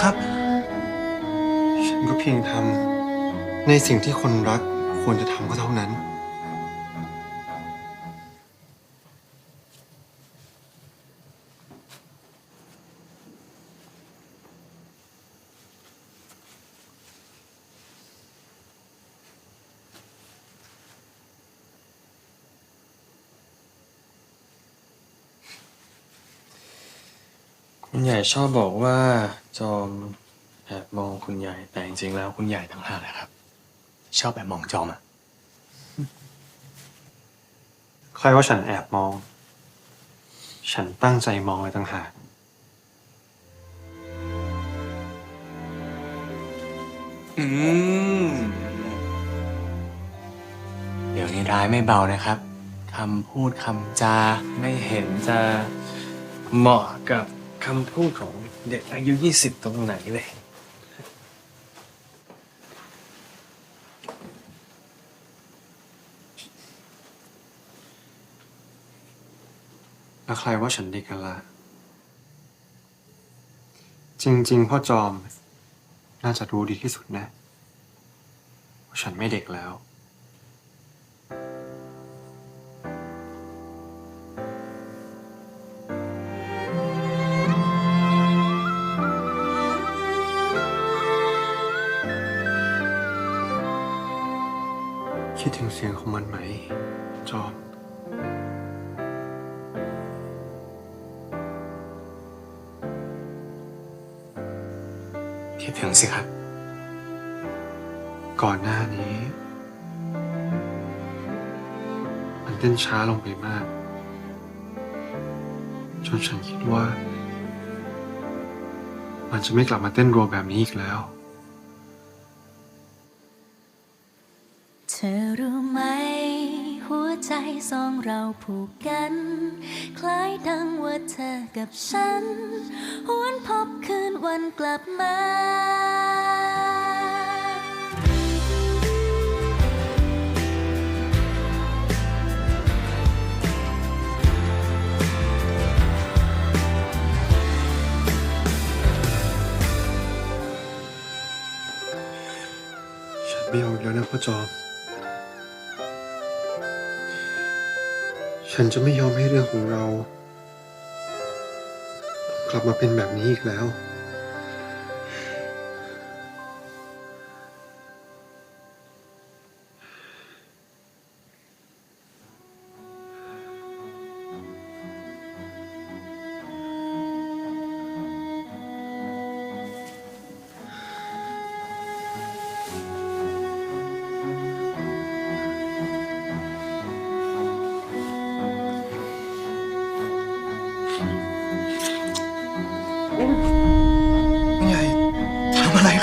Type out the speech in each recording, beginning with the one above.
ครับ ฉันก็เพียงทำในสิ่งที่คนรักควรจะทำก็เท่านั้น คุณใหญ่ชอบบอกว่าจอมแอบมองคุณใหญ่แต่จริงๆแล้วคุณใหญ่ต่างหากนะครับ ชอบแอบมองจอมอะใครว่าฉันแอบมอง ฉันตั้งใจมองเลยต่างหากอืมเดี๋ยวนี้ร้ายไม่เบานะครับคำพูดคำจาไม่เห็นจะเหมาะกับ คำพูดของเด็กอายุ20ตรงไหนเลย แล้วใครว่าฉันเด็กกันล่ะ จริง ๆ พ่อจอม น่าจะรู้ดีที่สุดนะ ว่าฉันไม่เด็กแล้ว คิดถึงเสียงของมันไหม จอม คิดถึงสิครับ ก่อนหน้านี้ มันเต้นช้าลงไปมาก จนฉันคิดว่า มันจะไม่กลับมาเต้นรัวแบบนี้อีกแล้ว ธอรู้ไหม หัวใจสองเราผูกกัน คล้ายดังว่าเธอกับฉันหวนพบคืนวันกลับมาฉันไม่เอาอีกแล้วนะพ่อจอม ฉันจะไม่ยอมให้เรื่องของเรา กลับมาเป็นแบบนี้อีกแล้ว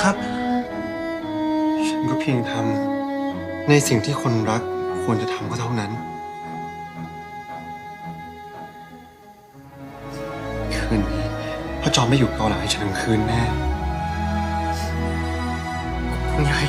ครับ ฉันก็เพียงทำในสิ่งที่คนรักควรจะทำก็เท่านั้น คืนนี้พ่อจอมไม่อยู่เกาหลังให้ฉันทั้งคืนแน่คุณใหญ่